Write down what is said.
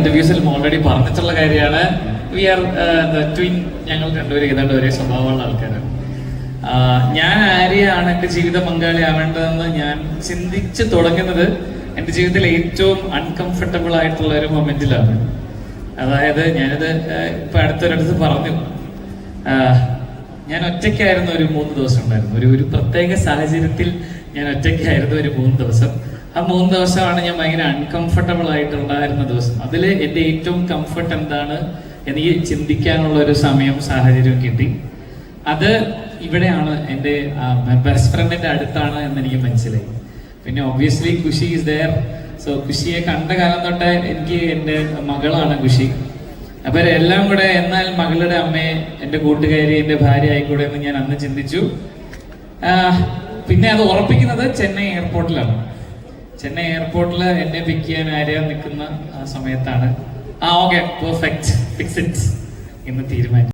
ഇന്റർവ്യൂസിലും already പറഞ്ഞിട്ടുള്ള കാര്യമാണ്. V R twin ഞങ്ങൾ രണ്ടുപേരും ഏതാണ്ട് ഒരേ സ്വഭാവമുള്ള ആൾക്കാരാണ്. ഞാൻ ആരെയാണ് എന്റെ ജീവിത പങ്കാളി ആവേണ്ടതെന്ന് ഞാൻ ചിന്തിച്ച് തുടങ്ങുന്നത് എന്റെ ജീവിതത്തിൽ ഏറ്റവും അൺകംഫർട്ടബിൾ ആയിട്ടുള്ള ഒരു മൊമെന്റിലാണ് അതായത് ഞാനിത് ഇപ്പൊ അടുത്തൊരിടത്ത് പറഞ്ഞു. ഞാൻ ഒറ്റയ്ക്കായിരുന്നു ഒരു മൂന്ന് ദിവസം ഉണ്ടായിരുന്നു. ഒരു ഒരു പ്രത്യേക സാഹചര്യത്തിൽ ഞാൻ ഒറ്റയ്ക്കായിരുന്നു ഒരു മൂന്ന് ദിവസം. ആ മൂന്ന് ദിവസമാണ് ഞാൻ ഭയങ്കര അൺകംഫർട്ടബിൾ ആയിട്ട് ഉണ്ടായിരുന്ന ദിവസം. അതിൽ എന്റെ ഏറ്റവും കംഫർട്ട് എന്താണ് എനിക്ക് ചിന്തിക്കാനുള്ള ഒരു സമയം സാഹചര്യവും കിട്ടി. അത് ഇവിടെയാണ് എന്റെ ബെസ്റ്റ് ഫ്രണ്ടിന്റെ അടുത്താണ് എന്ന് എനിക്ക് മനസ്സിലായി. പിന്നെ obviously Khushi is there so ഖുഷിയെ കണ്ട കാലം തൊട്ടേ എനിക്ക് എന്റെ മകളാണ് ഖുഷി അപ്പൊ എല്ലാം കൂടെ എന്നാൽ മകളുടെ അമ്മയെ എന്റെ കൂട്ടുകാരി എന്റെ ഭാര്യ ആയിക്കൂടെ എന്ന് ഞാൻ അന്ന് ചിന്തിച്ചു. പിന്നെ അത് ഉറപ്പിക്കുന്നത് ചെന്നൈ എയർപോർട്ടിലാണ് ചെന്നൈ എയർപോർട്ടിൽ എന്നെ പിക്ക് ചെയ്യാൻ ആരെയാ നിൽക്കുന്ന സമയത്താണ്. ആ ഓക്കെ പെർഫെക്റ്റ് ഫിക്സ് ഇറ്റ് എന്ന് തീരുമാനിച്ചു.